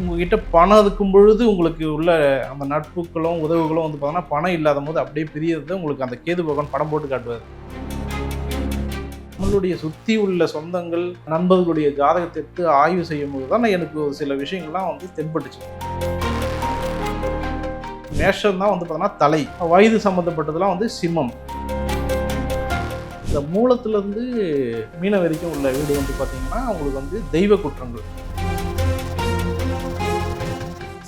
உங்ககிட்ட பணம் இருக்கும் பொழுது உங்களுக்கு உள்ள அந்த நட்புகளும் உதவுகளும் வந்து பார்த்தோன்னா பணம் இல்லாத போது அப்படியே பிரியறது உங்களுக்கு அந்த கேது பகவான் படம் போட்டு காட்டுவார். நம்மளுடைய சுற்றி உள்ள சொந்தங்கள் நண்பர்களுடைய ஜாதகத்திற்கு ஆய்வு செய்யும் போது தான் எனக்கு ஒரு சில விஷயங்கள்லாம் வந்து தென்பட்டுச்சு. மேஷம் தான் வந்து பார்த்தோன்னா தலை. வயது சம்மந்தப்பட்டதெல்லாம் வந்து சிம்மம். இந்த மூலத்திலேருந்து மீன வரைக்கும் உள்ள வீடு வந்து பார்த்தீங்கன்னா உங்களுக்கு வந்து தெய்வ குற்றங்கள்.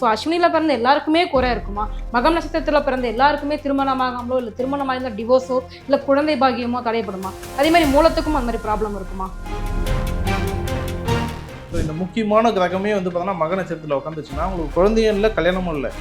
ஸோ அஸ்வினியில் பிறந்த எல்லாருக்குமே குறை இருக்குமா? மகம் நட்சத்திரத்தில் பிறந்த எல்லாருக்குமே திருமணமாகாமலோ இல்லை திருமணமாக இருந்தால் டிவோர்ஸோ இல்லை குழந்தை பாகியமோ தடைப்படுமா? அதே மாதிரி மூலத்துக்கும் அந்த மாதிரி ப்ராப்ளம் இருக்குமா? இந்த முக்கியமான கிரகமே வந்து பார்த்தோன்னா மக நட்சத்திரத்தில் உட்காந்துச்சுன்னா உங்களுக்கு குழந்தையும் இல்லை கல்யாணமும் இல்லை.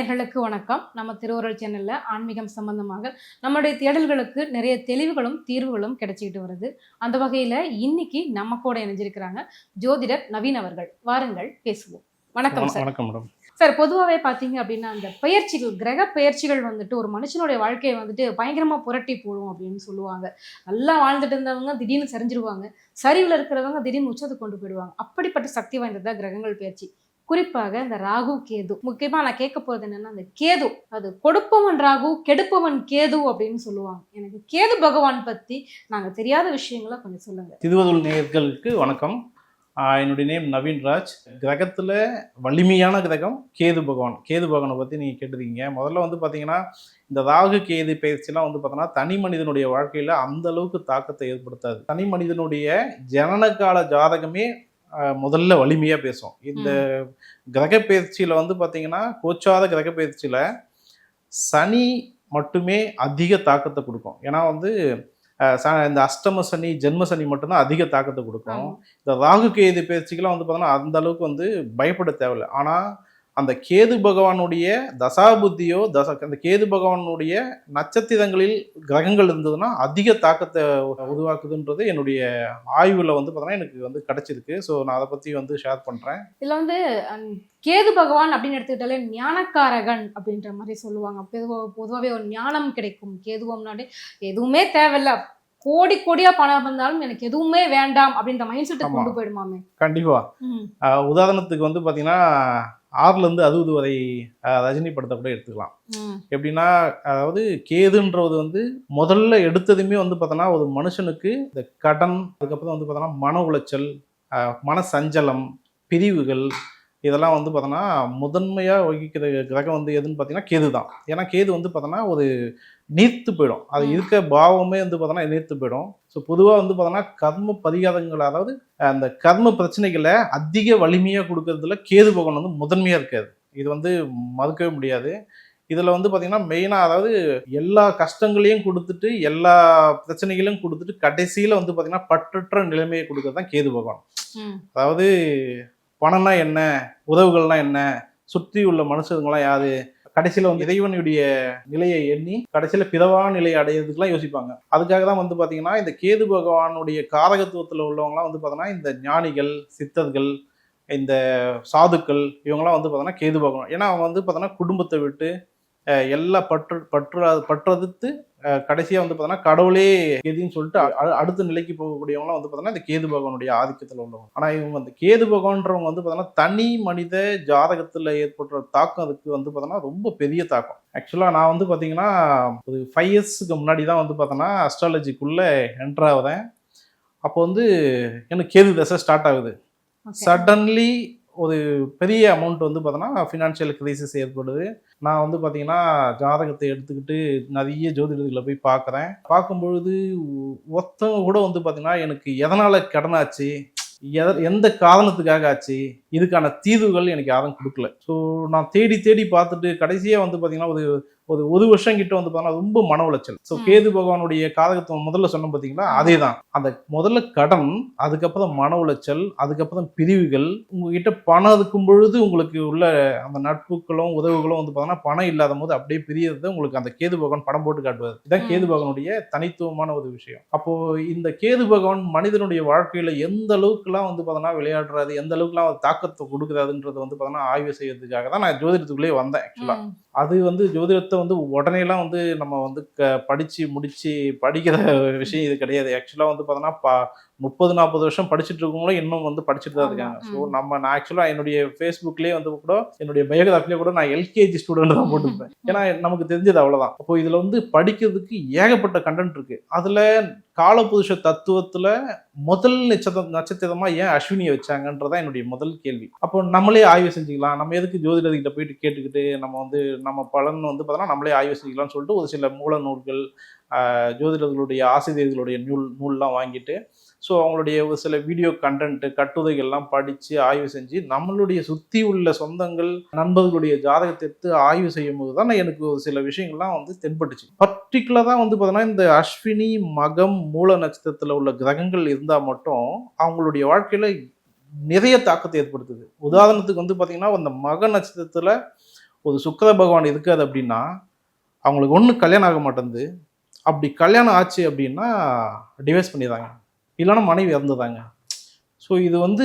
நேர்களுக்கு வணக்கம். நம்ம திருவுரல் சேனல்ல ஆன்மீகம் சம்பந்தமாக நம்மளுடைய தேடல்களுக்கு நிறைய தெளிவுகளும் தீர்வுகளும் கிடைச்சிக்கிட்டு வருது. அந்த வகையில இன்னைக்கு நம்ம கூட இணைஞ்சிருக்கிறாங்க ஜோதிடர் நவீன் அவர்கள். வாருங்கள் பேசுவோம். வணக்கம் சார் வணக்கம் மேடம் சார் பொதுவாகவே பார்த்தீங்க அப்படின்னா அந்த பெயர்ச்சிகள் கிரக பெயர்ச்சிகள் வந்துட்டு ஒரு மனுஷனுடைய வாழ்க்கையை வந்துட்டு பயங்கரமா புரட்டி போடும் அப்படின்னு சொல்லுவாங்க. நல்லா வாழ்ந்துட்டு இருந்தவங்க திடீர்னு சரிஞ்சிருவாங்க. சரிவில் இருக்கிறவங்க திடீர்னு உச்சத்துக்கு கொண்டு போயிடுவாங்க. அப்படிப்பட்ட சக்தி வாய்ந்ததா கிரகங்கள் பெயர்ச்சி? குறிப்பாக இந்த ராகு கேது. முக்கியமா நான் கேட்க போறது என்னன்னா அந்த கேது அது கொடுப்பவன் ராகு கெடுப்பவன் கேது அப்படின்னு சொல்லுவாங்க. எனக்கு கேது பகவான் பத்தி நாங்க தெரியாத விஷயங்களை கொஞ்சம் சொல்லுங்க. திருவதூர் நேயர்களுக்கு வணக்கம். என்னுடைய நேம் நவீன் ராஜ். கிரகத்தில் வலிமையான கிரகம் கேது பகவான். கேது பகவானை பற்றி நீங்கள் கேட்டிருக்கீங்க. முதல்ல வந்து பார்த்தீங்கன்னா இந்த ராகு கேது பயிற்சிலாம் வந்து பார்த்தோன்னா தனி மனிதனுடைய வாழ்க்கையில் அந்த அளவுக்கு தாக்கத்தை ஏற்படுத்தாது. தனி மனிதனுடைய ஜனனகால ஜாதகமே முதல்ல வலிமையாக பேசும் இந்த கிரக பயிற்சியில் வந்து பார்த்தீங்கன்னா கோச்சாத கிரக பயிற்சியில் சனி மட்டுமே அதிக தாக்கத்தை கொடுக்கும். ஏன்னா வந்து இந்த அஷ்டம சனி ஜென்ம சனி மட்டும்தான் அதிக தாக்கத்தை கொடுக்கும். இந்த ராகு கேது பயிற்சிக்கெல்லாம் வந்து பார்த்தோன்னா அந்த அளவுக்கு வந்து பயப்பட தேவையில்லை. ஆனால் அந்த கேது பகவானுடைய தசாபுத்தியோ தச அந்த கேது பகவானுடைய நட்சத்திரங்களில் கிரகங்கள் இருந்ததுன்னா அதிக தாக்கத்தை உருவாக்குதுன்றது என்னுடைய ஆய்வில் வந்து பார்த்தோன்னா எனக்கு வந்து கிடைச்சிருக்கு. ஸோ நான் அதை பற்றி வந்து ஷேர் பண்ணுறேன் இதுல வந்து கேது பகவான் அப்படின்னு எடுத்துக்கிட்டாலே ஞானக்காரகன் அப்படின்ற மாதிரி சொல்லுவாங்க. பொதுவா பொதுவாகவே ஒரு ஞானம் கிடைக்கும். கேதுவம்னாலே எதுவுமே தேவையில்ல. கோடி கோடியா பணம் வந்தாலும் எனக்கு எதுவுமே வேண்டாம் அப்படின்ற மைண்ட் ஆமா. கொண்டு போயிடுமாமே. கண்டிப்பாக உதாரணத்துக்கு வந்து பார்த்தீங்கன்னா ஆறுலேருந்து அறுபது வரை ரஜினி படத்தை கூட எடுத்துக்கலாம். எப்படின்னா அதாவது கேதுன்றது வந்து முதல்ல எடுத்ததுமே வந்து பார்த்தோன்னா ஒரு மனுஷனுக்கு இந்த கடன் அதுக்கப்புறம் வந்து பார்த்தோன்னா மன உளைச்சல் மன சஞ்சலம் பிரிவுகள் இதெல்லாம் வந்து பார்த்தோன்னா முதன்மையாக வகிக்கிற கிரகம் வந்து எதுன்னு பார்த்தீங்கன்னா கேது தான். ஏன்னா கேது வந்து பார்த்தோன்னா ஒரு நீர்த்து போயிடும். அது. இருக்க பாவமே வந்து பார்த்தோன்னா நீர்த்து போயிடும். ஸோ பொதுவாக வந்து பார்த்தோன்னா கர்ம பரிகாரங்கள் அதாவது அந்த கர்ம பிரச்சனைகளை அதிக வலிமையாக கொடுக்கறதுல கேது பகவான் வந்து முதன்மையாக இருக்காது இது வந்து மறுக்கவே முடியாது. இதில் வந்து பார்த்தீங்கன்னா மெயினாக அதாவது எல்லா கஷ்டங்களையும் கொடுத்துட்டு எல்லா பிரச்சனைகளையும் கொடுத்துட்டு கடைசியில் வந்து பார்த்தீங்கன்னா பற்றற்ற நிலைமையை கொடுக்கறது தான் கேது பகவான். அதாவது பணம்னா என்ன? உதவுகள்னா என்ன? சுற்றி உள்ள மனுஷங்களாம் யாரு? கடைசியில் வந்து இறைவனுடைய நிலையை எண்ணி கடைசியில் பிதவான நிலையை அடையிறதுக்குலாம் யோசிப்பாங்க. அதுக்காக தான் வந்து பார்த்தீங்கன்னா இந்த கேது பகவானுடைய காரகத்துவத்தில் உள்ளவங்கலாம் வந்து பார்த்தோன்னா இந்த ஞானிகள் சித்தர்கள் இந்த சாதுக்கள் இவங்கெல்லாம் வந்து பார்த்தோன்னா கேது பகவான். ஏன்னா அவங்க வந்து பார்த்தோன்னா குடும்பத்தை விட்டு எல்லா பற்று பற்று பற்றதுத்து கடைசியாக வந்து பார்த்தோன்னா கடவுளே கேதுன்னு சொல்லிட்டு அடுத்த நிலைக்கு போகக்கூடியவங்களாம் வந்து பார்த்தோன்னா இந்த கேது பகவானுடைய ஆதிக்கத்தில் உள்ளவங்க. ஆனால் இவங்க அந்த கேது பகவான்றவங்க வந்து பார்த்தோன்னா தனி மனித ஜாதகத்தில் ஏற்படுற தாக்கம் அதுக்கு வந்து பார்த்தோன்னா ரொம்ப பெரிய தாக்கம். ஆக்சுவலாக நான் வந்து பார்த்தீங்கன்னா ஒரு ஃபைவ் இயர்ஸ்க்கு முன்னாடி தான் வந்து பார்த்தோன்னா அஸ்ட்ராலஜிக்குள்ளே என்டர் ஆகுதேன். அப்போ வந்து எனக்கு கேது தசை ஸ்டார்ட் ஆகுது. சடன்லி ஒரு பெரிய அமௌண்ட் வந்து பார்த்தோன்னா ஃபினான்ஷியல் கிரைசிஸ் ஏற்படுது. நான் வந்து பார்த்தீங்கன்னா ஜாதகத்தை எடுத்துக்கிட்டு நிறைய ஜோதிடர்களை போய் பார்க்குறேன் பார்க்கும்பொழுது ஒருத்தவங்க கூட வந்து பார்த்தீங்கன்னா எனக்கு எதனால் கடனாச்சு? எத எந்த காரணத்துக்காக ஆச்சு? இதுக்கான தீர்வுகள் எனக்கு யாரும் கொடுக்கல. ஸோ நான் தேடி தேடி பார்த்துட்டு கடைசியாக வந்து பார்த்தீங்கன்னா ஒரு ஒரு ஒரு வருஷம் கிட்ட வந்து பார்த்தீங்கன்னா ரொம்ப மன உளைச்சல். ஸோ. கேது பகவானுடைய காரகத்துவம் முதல்ல சொன்னோம் பார்த்தீங்களா அதே தான் அந்த முதல்ல கடன் அதுக்கப்புறம் மன உளைச்சல் அதுக்கப்புறம் பிரிவுகள் உங்ககிட்ட பணம் இருக்கும் பொழுது உங்களுக்கு உள்ள அந்த நட்புகளும் உதவுகளும் வந்து பார்த்தீங்கன்னா பணம் இல்லாத போது அப்படியே பிரியறது உங்களுக்கு அந்த கேது பகவான் படம் போட்டு காட்டுவார். இதான் கேது பகவானுடைய தனித்துவமான ஒரு விஷயம். அப்போ இந்த கேது பகவான் மனிதனுடைய வாழ்க்கையில எந்த அளவுக்குலாம் வந்து பார்த்தோன்னா விளையாடுறாரு எந்த அளவுக்குலாம் தாக்கத்தை கொடுக்குறாருன்றது வந்து பார்த்தோன்னா ஆய்வு செய்யறதுக்காக தான் நான் ஜோதிடத்துக்குள்ளே வந்தேன் ஆக்சுவலா ம், அது வந்து ஜோதிடத்தை வந்து உடனேலாம் வந்து நம்ம வந்து க படித்து முடித்து படிக்கிற விஷயம் இது கிடையாது. ஆக்சுவலாக வந்து பார்த்தோன்னா பா முப்பது நாற்பது வருஷம் படிச்சுட்டு இருக்கவங்களும் இன்னும் வந்து படிச்சுட்டு தான் இருக்காங்க. ஸோ. நம்ம நான் ஆக்சுவலாக என்னுடைய ஃபேஸ்புக்லேயே வந்து கூட என்னுடைய பயோகிராஃபிலே கூட நான் எல்கேஜி ஸ்டூடெண்ட் தான் போட்டிருப்பேன். ஏன்னா நமக்கு தெரிஞ்சது அவ்வளோதான் அப்போ இதில் வந்து படிக்கிறதுக்கு ஏகப்பட்ட கண்டென்ட் இருக்கு. அதில் காலபுருஷ தத்துவத்தில் முதல் நட்சத்திரம் நட்சத்திரமாக ஏன் அஸ்வினியை வச்சாங்கன்றதான் என்னுடைய முதல் கேள்வி. அப்போ நம்மளே ஆய்வு செஞ்சுக்கலாம். நம்ம எதுக்கு ஜோதிடர்கிட்ட போயிட்டு கேட்டுக்கிட்டு நம்ம வந்து நம்ம பலன் வந்து பார்த்தோன்னா நம்மளே ஆய்வு செஞ்சுக்கலாம்னு சொல்லிட்டு ஒரு சில மூல நூல்கள் ஜோதிடர்களுடைய ஆசிரியர்களுடைய நூல் நூல்லாம் வாங்கிட்டு ஸோ அவங்களுடைய ஒரு சில வீடியோ கண்டென்ட்டு கட்டுரைகள்லாம் படித்து ஆய்வு செஞ்சு நம்மளுடைய சுற்றி உள்ள சொந்தங்கள் நண்பர்களுடைய ஜாதகத்தை எடுத்து ஆய்வு செய்யும் போது தான் எனக்கு ஒரு சில விஷயங்கள்லாம் வந்து தென்பட்டுச்சு. பர்டிகுலராக வந்து பார்த்தோன்னா இந்த அஸ்வினி மகம் மூல நட்சத்திரத்தில் உள்ள கிரகங்கள் இருந்தால் மட்டும் அவங்களுடைய வாழ்க்கையில் நிறைய தாக்கத்தை ஏற்படுத்துது. உதாரணத்துக்கு வந்து பார்த்தீங்கன்னா அந்த மக நட்சத்திரத்தில் ஒரு சுக்கர பகவான் இருக்காது அப்படின்னா அவங்களுக்கு ஒன்றும் கல்யாணம் ஆக மாட்டேங்குது. அப்படி கல்யாணம் ஆச்சு அப்படின்னா டிவைஸ் பண்ணிடுறாங்க. இல்லைன்னா மனைவி இறந்துதாங்க ஸோ இது வந்து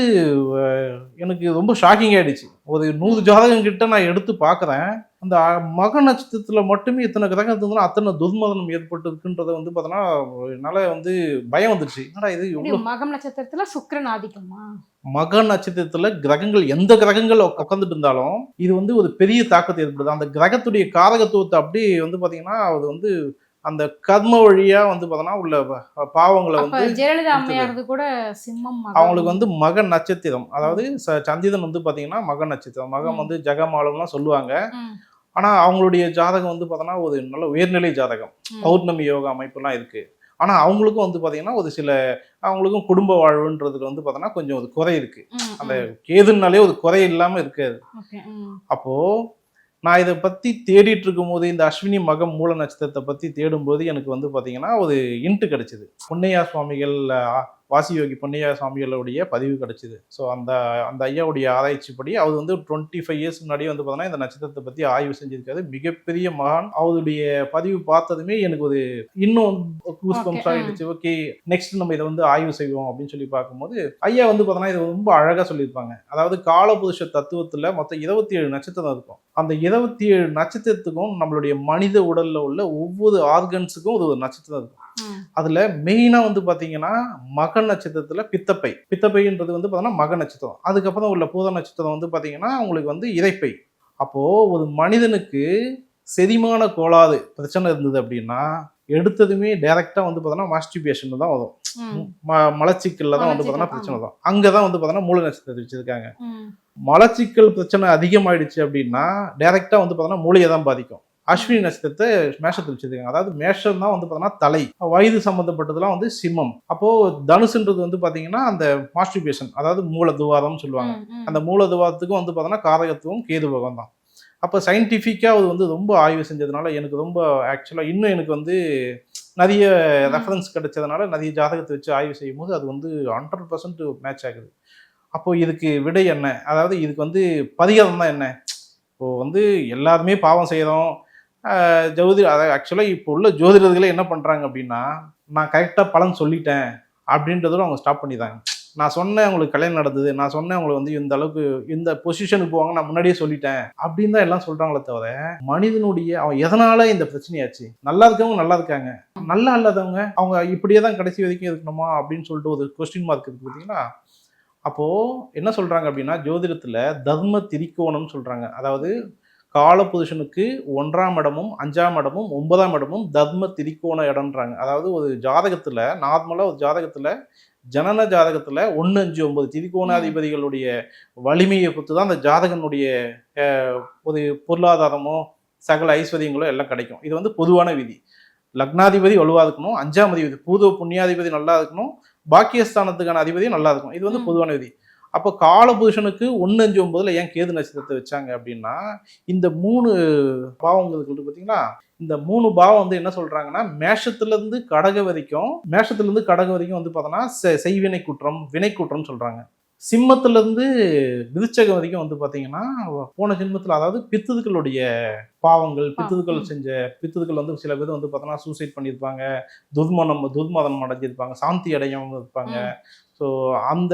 எனக்கு ரொம்ப ஷாக்கிங் ஆயிடுச்சு. ஒரு நூறு ஜாதகம் கிட்ட நான் எடுத்து பார்க்குறேன் அந்த மக நட்சத்திரத்தில் மட்டுமே இத்தனை கிரகம் இருந்ததுன்னா அத்தனை துர்மதனம் ஏற்பட்டிருக்குன்றதை வந்து பார்த்தோன்னா என்னால் வந்து பயம் வந்துடுச்சு என்னடா இது இவ்வளோ மகம் நட்சத்திரத்துல சுக்கிரன் ஆதிக்கமா? மக நட்சத்திரத்துல கிரகங்கள் எந்த கிரகங்கள் உட்காந்துட்டு இருந்தாலும் இது வந்து ஒரு பெரிய தாக்கத்தை ஏற்படுது. அந்த கிரகத்துடைய காரகத்துவத்தை அப்படியே வந்து பாத்தீங்கன்னா அது வந்து அந்த கர்ம வழியா வந்து பார்த்தோன்னா உள்ள பாவங்களை வந்து ஜெயலலிதா இருக்குது. அம்மையாரது கூட சிம்மம். அவங்களுக்கு வந்து மக நட்சத்திரம் அதாவது ச- சந்திரன் வந்து பாத்தீங்கன்னா மக நட்சத்திரம் மகம். வந்து ஜெகமாலம்லாம் சொல்லுவாங்க ம், ஆனா அவங்களுடைய ஜாதகம் வந்து பார்த்தோன்னா ஒரு நல்ல உயர்நிலை ஜாதகம். பௌர்ணமி யோகா அமைப்புலாம் இருக்கு ஆனா அவங்களுக்கும் வந்து பாத்தீங்கன்னா ஒரு சில அவங்களுக்கும் குடும்ப வாழ்வுன்றதுல வந்து பார்த்தோன்னா கொஞ்சம் ஒரு குறை இருக்கு ம், அந்த. கேதுனாலே ஒரு குறை இல்லாம இருக்காது Okay, ம். அப்போ நான் இதை பற்றி தேடிட்டு இருக்கும்போது இந்த அஸ்வினி மகம் மூல நட்சத்திரத்தை பற்றி தேடும்போது எனக்கு வந்து பார்த்தீங்கன்னா ஒரு இன்ட்டு கிடச்சிது. பொன்னையா சுவாமிகள் வாசியோகி பொன்னையா சுவாமிகளுடைய பதிவு கிடைச்சது. ஸோ அந்த அந்த ஐயாவுடைய ஆராய்ச்சிப்படி அவர் வந்து டுவெண்ட்டி ஃபைவ் இயர்ஸ் முன்னாடியே வந்து பார்த்தோன்னா இந்த நட்சத்திரத்தை பத்தி ஆய்வு செஞ்சிருக்காரு. மிகப்பெரிய மகான். அவருடைய பதிவு பார்த்ததுமே எனக்கு ஒரு இன்னும் கூஸ் Okay, பம்ப்ஸ் ம். ஆயிடுச்சு ஓகே நெக்ஸ்ட் நம்ம இதை வந்து ஆய்வு செய்வோம் அப்படின்னு சொல்லி பார்க்கும்போது ஐயா வந்து பார்த்தோன்னா இது ரொம்ப அழகா சொல்லியிருப்பாங்க. அதாவது காலபுருஷ தத்துவத்துல மொத்தம் இருபத்தி ஏழு நட்சத்திரம் இருக்கும். அந்த இருபத்தி ஏழு நட்சத்திரத்துக்கும் நம்மளுடைய மனித உடல்ல உள்ள ஒவ்வொரு ஆர்கன்ஸுக்கும் ஒரு நட்சத்திரம் இருக்கும். அதுல மெயினா வந்து பாத்தீங்கன்னா மக நட்சத்திரத்துல பித்தப்பை. பித்தப்பைன்றது வந்து பார்த்தோன்னா மக நட்சத்திரம். அதுக்கப்புறம் உள்ள பூத நட்சத்திரம் வந்து பாத்தீங்கன்னா உங்களுக்கு வந்து இறைப்பை அப்போ ஒரு மனிதனுக்கு செரிமான கோளாறு பிரச்சனை இருந்தது அப்படின்னா எடுத்ததுமே டைரக்டா வந்து பார்த்தோன்னா மாஸ்டிபேஷன் தான் வரும். மலச்சிக்கல்ல தான் வந்து பார்த்தோன்னா பிரச்சனை வரும். அங்கதான் வந்து பார்த்தோன்னா மூல நட்சத்திரத்தை வச்சிருக்காங்க. மலச்சிக்கல் பிரச்சனை அதிகமாயிடுச்சு அப்படின்னா டைரக்டா வந்து பார்த்தோன்னா மூளையை தான் பாதிக்கும். அஸ்வினி நட்சத்திரத்தை மேஷத்தில் வச்சிருக்காங்க. அதாவது மேஷம் தான் வந்து பார்த்தோன்னா தலை. வயது சம்பந்தப்பட்டதெல்லாம் வந்து சிம்மம். அப்போ தனுசுன்றது வந்து பாத்தீங்கன்னா அந்த மாஸ்டிபேஷன் அதாவது மூல துவாரம்னு சொல்லுவாங்க. அந்த மூல துவாரத்துக்கும் வந்து பார்த்தோன்னா காரகத்துவம் கேது தான். அப்போ சயின்டிஃபிக்காக அது வந்து ரொம்ப ஆய்வு செஞ்சதுனால எனக்கு ரொம்ப ஆக்சுவலாக இன்னும் எனக்கு வந்து நிறைய. ரெஃபரன்ஸ் கிடைச்சதுனால நிறைய ஜாதகத்தை வச்சு ஆய்வு செய்யும் போது அது வந்து ஹண்ட்ரட் பர்சன்ட் மேட்ச் ஆகுது. அப்போ இதுக்கு விடை என்ன? அதாவது இதுக்கு வந்து பரிகாரம் தான் என்ன? இப்போ வந்து எல்லாருமே பாவம் செய்கிறோம் ஜோதி அதாவது ஆக்சுவலாக இப்போ உள்ள ஜோதிடர்களே என்ன பண்ணுறாங்க அப்படின்னா நான் கரெக்டாக பலன் சொல்லிட்டேன் அப்படின்றதோட அவங்க ஸ்டாப் பண்ணிடுறாங்க நான் சொன்னேன் உங்களுக்கு கல்யாணம் நடந்தது நான் சொன்னேன் உங்களுக்கு வந்து இந்த அளவுக்கு இந்த பொசிஷனுக்கு போவாங்க நான் முன்னாடியே சொல்லிட்டேன் அப்படின்னு தான் எல்லாம் சொல்கிறாங்களே தவிர மனிதனுடைய அவன் எதனால இந்த பிரச்சனையாச்சு? நல்லா இருக்கவங்க நல்லா இருக்காங்க. நல்லா இல்லாதவங்க அவங்க இப்படியே தான் கடைசி வரைக்கும் இருக்கணுமா அப்படின்னு சொல்லிட்டு ஒரு கொஸ்டின் மார்க் இருக்கு பார்த்தீங்களா அப்போது என்ன சொல்கிறாங்க அப்படின்னா ஜோதிடத்தில் தர்ம திரிக்கோணம்னு சொல்கிறாங்க அதாவது காலபுருஷனுக்கு ஒன்றாம் இடமும் அஞ்சாம் இடமும் ஒன்பதாம் இடமும் தர்ம திரிகோண இடம்ன்றாங்க. அதாவது ஒரு ஜாதகத்துல நார்மலா ஒரு ஜாதகத்துல ஜனன ஜாதகத்துல ஒன்று அஞ்சு ஒன்பது திரிகோணாதிபதிகளுடைய வலிமையை பொறுத்து தான் அந்த ஜாதகனுடைய ஒரு பொருளாதாரமோ சகல ஐஸ்வர்யங்களோ எல்லாம் கிடைக்கும். இது வந்து பொதுவான விதி. லக்னாதிபதி வலுவா இருக்கணும். அஞ்சாம் அதிபதி பூர்வ புண்ணியாதிபதி நல்லா இருக்கணும். பாக்கியஸ்தானத்துக்கான அதிபதி நல்லா இருக்கும் இது வந்து. பொதுவான விதி. அப்போ காலபுருஷனுக்கு ஒன்று அஞ்சு ஒன்பதுல ஏன் கேது நட்சத்திரத்தை வச்சாங்க அப்படின்னா இந்த மூணு பாவங்களுக்கு பார்த்தீங்களா இந்த மூணு பாவம் வந்து என்ன சொல்றாங்கன்னா மேஷத்துல இருந்து கடக வரைக்கும் மேஷத்துல இருந்து கடக வரைக்கும் வந்து பார்த்தோன்னா செய்வினை குற்றம் வினை குற்றம் சொல்றாங்க. சிம்மத்துல இருந்து விருச்சகம் வரைக்கும் வந்து பாத்தீங்கன்னா போன ஜென்மத்துல அதாவது பித்துதுக்களுடைய பாவங்கள் பித்துதுக்கள். செஞ்ச பித்துதுக்கள் வந்து சில பேர் வந்து பார்த்தோன்னா சூசைட் பண்ணியிருப்பாங்க துர்மணம் துர்மதம் அடைஞ்சிருப்பாங்க சாந்தி அடையாம இருப்பாங்க. ஸோ அந்த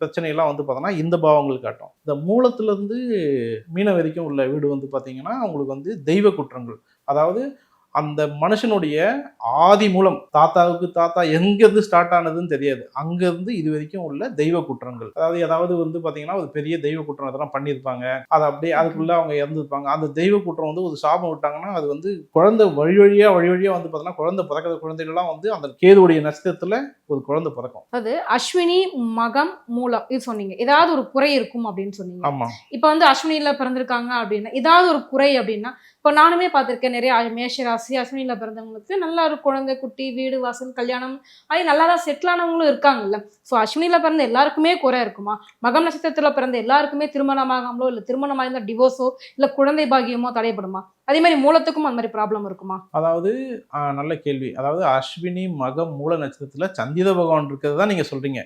பிரச்சனையெல்லாம் வந்து பார்த்தோன்னா இந்த பாவங்கள் காட்டும். இந்த மூலத்திலேருந்து மீன வரைக்கும் உள்ள வீடு வந்து பார்த்தீங்கன்னா உங்களுக்கு வந்து தெய்வ குற்றங்கள். அதாவது அந்த மனுஷனுடைய ஆதி மூலம் தாத்தாவுக்கு தாத்தா எங்கேருந்து ஸ்டார்ட் ஆனதுன்னு தெரியாது. அங்கேருந்து இது வரைக்கும் உள்ள தெய்வ குற்றங்கள். அதாவது ஏதாவது வந்து பார்த்தீங்கன்னா ஒரு பெரிய தெய்வ குற்றம் அதெல்லாம் பண்ணியிருப்பாங்க. அதை அப்படியே அதுக்குள்ளே அவங்க இறந்துருப்பாங்க. அந்த தெய்வ குற்றம் வந்து ஒரு சாபம் விட்டாங்கன்னா அது வந்து குழந்தை வழி வழியாக வழி வழியாக வந்து பார்த்தீங்கன்னா குழந்தை பிறக்கிற குழந்தைகள்லாம் வந்து அந்த கேதுவுடைய நட்சத்திரத்தில் ஒரு குழந்தை பிறக்கும். அதாவது அஸ்வினி மகம் மூலம் இது சொன்னீங்க. ஏதாவது ஒரு குறை இருக்கும் அப்படின்னு சொன்னீங்க. ஆமாம் இப்போ வந்து அஸ்வினியில பிறந்திருக்காங்க அப்படின்னா ஏதாவது ஒரு குறை அப்படின்னா இப்போ நானுமே பார்த்திருக்கேன் நிறைய மேஷ ராசி அஸ்வினியில பிறந்தவங்களுக்கு நல்லா ஒரு குழந்தை குட்டி வீடு வாசல் கல்யாணம் அது நல்லா தான் செட்டில் ஆனவங்களும் இருக்காங்கல்ல. ஸோ அஸ்வினியில பிறந்த எல்லாருக்குமே குறை இருக்குமா? மகம் நட்சத்திரத்துல பிறந்த எல்லாருக்குமே திருமணமாகாமலோ இல்லை திருமணமாக இருந்தால் டிவோர்ஸோ இல்லை குழந்தை பாகியமோ தடைப்படுமா? அதே மாதிரி மூலத்துக்கும் அந்த மாதிரி ப்ராப்ளம் இருக்குமா? அதாவது நல்ல கேள்வி. அதாவது அஸ்வினி மகம் மூல நட்சத்திரத்தில் சந்திர பகவான் இருக்கிறது தான் நீங்கள் சொல்கிறீங்க.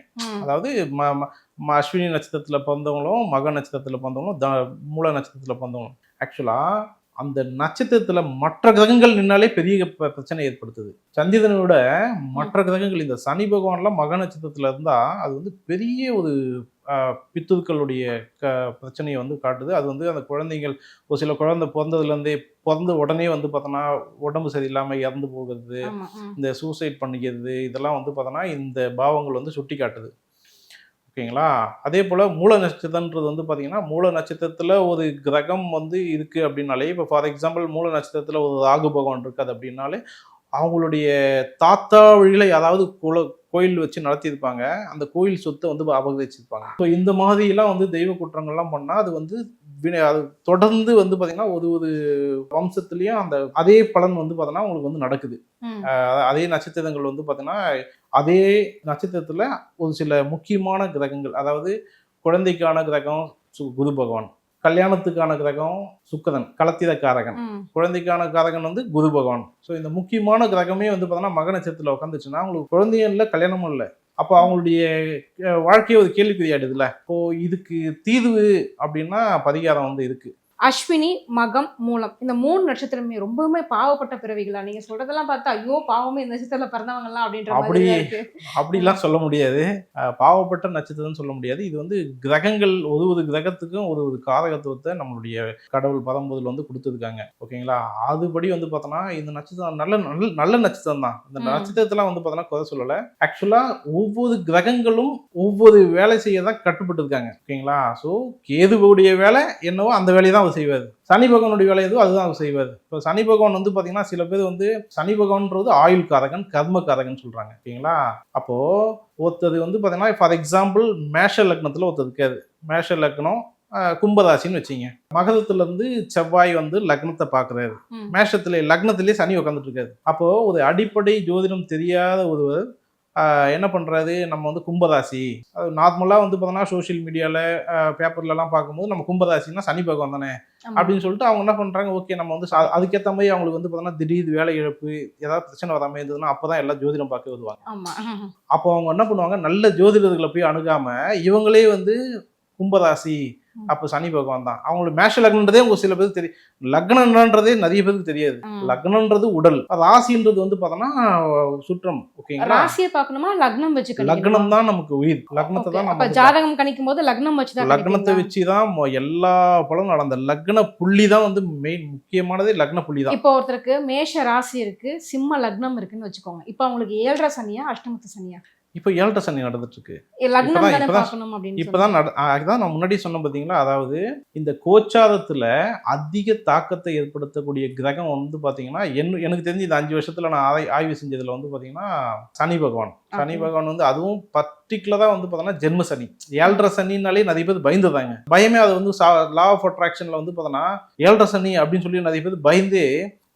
அதாவது அஸ்வினி நட்சத்திரத்தில் பிறந்தவங்களும் மக நட்சத்திரத்தில் பிறந்தவங்களும் த மூல நட்சத்திரத்தில் பிறந்தவங்களும். ஆக்சுவலாக அந்த நட்சத்திரத்தில் மற்ற கிரகங்கள் நின்னாலே பெரிய பிரச்சனை ஏற்படுத்துது. சந்திரனை விட மற்ற கிரகங்கள் இந்த சனி பகவான்லாம் மக நட்சத்திரத்தில் இருந்தால் அது வந்து பெரிய ஒரு பித்துக்களுடைய க பிரச்சனையை வந்து காட்டுது. அது வந்து அந்த குழந்தைகள் ஒரு சில குழந்தை பிறந்ததுலேருந்தே பிறந்த உடனே வந்து பார்த்தோன்னா உடம்பு சரியில்லாமல் இறந்து போகிறது. இந்த சூசைட் பண்ணிக்கிறது இதெல்லாம் வந்து பார்த்தோன்னா இந்த பாவங்கள் வந்து சுட்டி காட்டுது ஓகேங்களா? அதே போல் மூல நட்சத்திரன்றது வந்து பார்த்தீங்கன்னா மூல நட்சத்திரத்தில் ஒரு கிரகம் வந்து இருக்குது அப்படின்னாலே இப்போ ஃபார் எக்ஸாம்பிள் மூல நட்சத்திரத்தில் ஒரு ராகு பகவான் இருக்குது அப்படின்னாலே அவங்களுடைய தாத்தா வழியில் யாராவது குல கோயில் வச்சு நடத்தியிருப்பாங்க. அந்த கோயில் சொத்தை வந்து அபகரிச்சிருப்பாங்க. ஸோ இந்த மாதிரிலாம் வந்து தெய்வ குற்றங்கள்லாம் பண்ணால் அது வந்து வினை- அது தொடர்ந்து வந்து பார்த்தீங்கன்னா ஒரு ஒரு வம்சத்துலேயும் அந்த அதே பலன் வந்து பார்த்தோன்னா உங்களுக்கு வந்து நடக்குது. அதே நட்சத்திரங்கள் வந்து பார்த்தீங்கன்னா அதே நட்சத்திரத்தில் ஒரு சில முக்கியமான கிரகங்கள் அதாவது குழந்தைக்கான கிரகம் சு- குரு பகவான். கல்யாணத்துக்கான கிரகம் சுக்கரன் கலத்திரக்காரகன். ம். குழந்தைக்கான காரகன் வந்து குரு பகவான். ஸோ இந்த முக்கியமான கிரகமே வந்து பார்த்தோன்னா மக நட்சத்திரத்தில் உட்காந்துச்சுன்னா அவங்களுக்கு குழந்தையும் இல்லை கல்யாணமும் இல்லை. அப்போ அவங்களுடைய வாழ்க்கையே ஒரு கேள்விக்குறியாயிடுதுல்ல. இப்போ இதுக்கு தீர்வு அப்படின்னா பரிகாரம் வந்து இருக்கு. அஸ்வினி மகம் மூலம். இந்த மூணு நட்சத்திரமே ரொம்பவுமே பாவப்பட்ட பிறவிகளா? நீங்க சொல்றதெல்லாம் பார்த்தா ஐயோ பாவமே இந்த நட்சத்திரத்துல பிறந்தவங்க எல்லாம் அப்படின்ற அப்படி- அப்படிலாம் சொல்ல முடியாது. பாவப்பட்ட நட்சத்திரம்னு சொல்ல முடியாது. இது வந்து கிரகங்கள் ஒரு ஒரு கிரகத்துக்கும் ஒரு ஒரு காரகத்துவத்தை நம்மளுடைய கடவுள் பதம்பதில் வந்து கொடுத்துருக்காங்க. ஓகேங்களா? அதுபடி வந்து பார்த்தோன்னா இந்த நட்சத்திரம் நல்ல நல்ல நல்ல நட்சத்திரம் தான். இந்த. நட்சத்திரத்தெல்லாம் வந்து பார்த்தோன்னா குறை சொல்லலை. ஆக்சுவலாக ஒவ்வொரு கிரகங்களும் ஒவ்வொரு வேலை செய்ய தான் கட்டுப்பட்டு இருக்காங்க. ஓகேங்களா? ஸோ கேதுவுடைய வேலை என்னவோ அந்த வேலையை தான் அவர் செய்வார் சனி பகவானுடைய வேலை எதுவோ அதுதான் அவர் செய்வார். இப்போ சனி பகவான் வந்து பார்த்தீங்கன்னா சில பேர் வந்து சனி பகவான்ன்றது ஆயுள் காரகன் கர்ம காரகன் சொல்கிறாங்க ஓகேங்களா? அப்போது ஒருத்தர் வந்து பார்த்தீங்கன்னா ஃபார் எக்ஸாம்பிள் மேஷ லக்னத்தில் ஒருத்தர் இருக்காரு. மேஷ லக்னம் கும்பராசின்னு வச்சிங்க. மகரத்துல இருந்து செவ்வாய் வந்து லக்னத்தை பார்க்குறாரு. மேஷத்துல லக்னத்திலே சனி உட்காந்துட்டு இருக்காரு. அப்போ ஒரு அடிப்படை ஜோதிடம் தெரியாத ஒருவர் என்ன பண்றாரு நம்ம வந்து கும்பராசி. அது நார்மலாக வந்து பார்த்தோன்னா சோஷியல் மீடியாவில் பேப்பர்லலாம் பார்க்கும்போது நம்ம கும்பராசின்னா சனி பகவான் தானே. அப்படின்னு சொல்லிட்டு அவங்க என்ன பண்றாங்க? ஓகே நம்ம வந்து அதுக்கேத்த மாதிரி அவங்களுக்கு வந்து பார்த்தோன்னா திடீர் வேலை இழப்பு ஏதாவது பிரச்சனை வராம இருந்ததுன்னா அப்பதான் எல்லாம் ஜோதிடம் பார்க்க வருவாங்க. அப்போ அவங்க என்ன பண்ணுவாங்க? நல்ல ஜோதிடர்களை போய் அணுகாம இவங்களே வந்து கும்பராசி. அப்போ சனி பகவான் தான். அவங்களுக்கு மேஷ லக்னன்றதே உங்களுக்கு சில பேருக்கு தெரியும் லக்னன்றதே நிறைய பேருக்கு தெரியாது. லக்னன்றது உடல். ராசின்றது வந்து பார்த்தோன்னா சுற்றம் ஓகேங்களா ராசியை பார்க்கணுமா? லக்னம் வச்சு? லக்னம் தான் நமக்கு உயிர். லக்னத்தை. தான் நம்ம ஜாதகம் கணிக்கும் போது லக்னம் வச்சு தான் லக்னத்தை? வச்சு தான் எல்லா பலனும் நடந்த. லக்ன புள்ளி தான் வந்து மெயின் முக்கியமானதே லக்ன புள்ளி தான். இப்போ ஒருத்தருக்கு மேஷ ராசி இருக்கு சிம்ம லக்னம் இருக்குன்னு வச்சுக்கோங்க. இப்போ அவங்களுக்கு ஏழரை சனியா அஷ்டமத்து சனியா? இப்போ ஏழரை சனி நடந்துட்டு இருக்கு ஏ, லக்னம் இப்பதான்- நட- அதுதான் நான் முன்னாடி சொன்ன பாத்தீங்களா? அதாவது இந்த கோச்சாரத்துல அதிக தாக்கத்தை ஏற்படுத்தக்கூடிய கிரகம் வந்து பாத்தீங்கன்னா என்ன எனக்கு தெரிஞ்சு இந்த அஞ்சு வருஷத்துல நான் ஆய்- ஆய்வு செஞ்சதுல வந்து பாத்தீங்கன்னா சனி பகவான். சனி. பகவான் வந்து அதுவும் பர்டிகுலரா வந்து பாத்தீங்கன்னா ஜென்ம சனி. ஏழரை சனினாலே நிறைய பேர் பயந்துதாங்க. பயமே அது வந்து லா ஆஃப் அட்ராக்ஷன்ல வந்து பாத்தீங்கன்னா ஏழரை சனி அப்படின்னு சொல்லி நிறைய பேர் பயந்து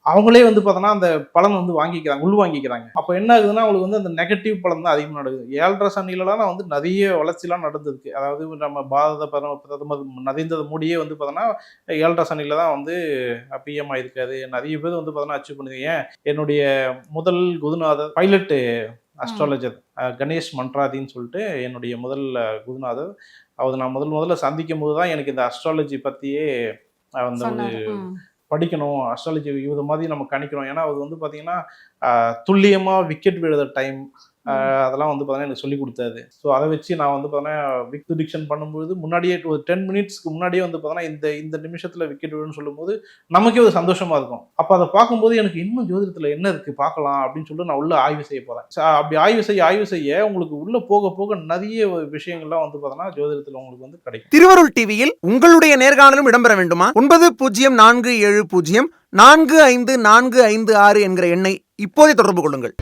அவங்களே வந்து பார்த்தோன்னா அந்த பலன் வந்து வாங்கிக்கிறாங்க உள் வாங்கிக்கிறாங்க அப்போ என்ன ஆகுதுன்னா அவங்களுக்கு வந்து அந்த நெகட்டிவ் பலன் தான் அதிகமாக நடக்குது. ஏழரை சனிலலாம் வந்து நிறைய வளர்ச்சிலாம் நடந்திருக்கு. அதாவது நம்ம பாரத பிரதம பிரதமர் நரேந்திர மோடியே வந்து பார்த்தோன்னா ஏழரை சனியில் தான் வந்து பிஎம் ஆயிருக்காரு. நிறைய பேர் வந்து பார்த்தோன்னா அச்சீவ் பண்ணுது ஏன்? என்னுடைய முதல் குருநாதர் பைலட்டு அஸ்ட்ராலஜர் கணேஷ் மன்றாதின்னு சொல்லிட்டு என்னுடைய முதல் அஹ், குருநாதர். அவர் நான் முதல் முதல்ல சந்திக்கும் போது தான் எனக்கு இந்த அஸ்ட்ராலஜி பற்றியே அந்த ஒரு. படிக்கணும் அஸ்ட்ராலஜி இது மாதிரி நம்ம கணிக்கணும் ஏன்னா அது வந்து பார்த்திங்கன்னா துல்லியமாக விக்கெட் விழுத டைம் அதெல்லாம் வந்து பார்த்தீங்கன்னா எனக்கு சொல்லி கொடுத்தாரு. ஸோ அதை வச்சு நான் வந்து பார்த்தீங்கன்னா விக் டிக்ஷன் பண்ணும்போது முன்னாடியே ஒரு டென் மினிட்ஸ்க்கு முன்னாடியே வந்து பார்த்தீங்கன்னா இந்த இந்த நிமிஷத்தில் விக்கெட் விழுன்னு சொல்லும்போது நமக்கே ஒரு சந்தோஷமா இருக்கும். அப்போ அதை பார்க்கும்போது எனக்கு இன்னும் ஜோதிடத்தில் என்ன இருக்கு பார்க்கலாம் அப்படின்னு சொல்லிட்டு நான் உள்ள ஆய்வு செய்ய போகிறேன் அப்படி ஆய்வு செய்ய ஆய்வு செய்ய உங்களுக்கு உள்ள போக போக நிறைய விஷயங்கள்லாம் வந்து பார்த்தீங்கன்னா ஜோதிடத்தில் உங்களுக்கு வந்து கிடைக்கும். திருவருள் டிவியில் உங்களுடைய நேர்காணலும் இடம்பெற வேண்டுமா? ஒன்பது பூஜ்ஜியம் நான்கு ஏழு பூஜ்ஜியம் நான்கு ஐந்து நான்கு ஐந்து ஆறு என்கிற எண்ணை இப்போதே தொடர்பு கொள்ளுங்கள்.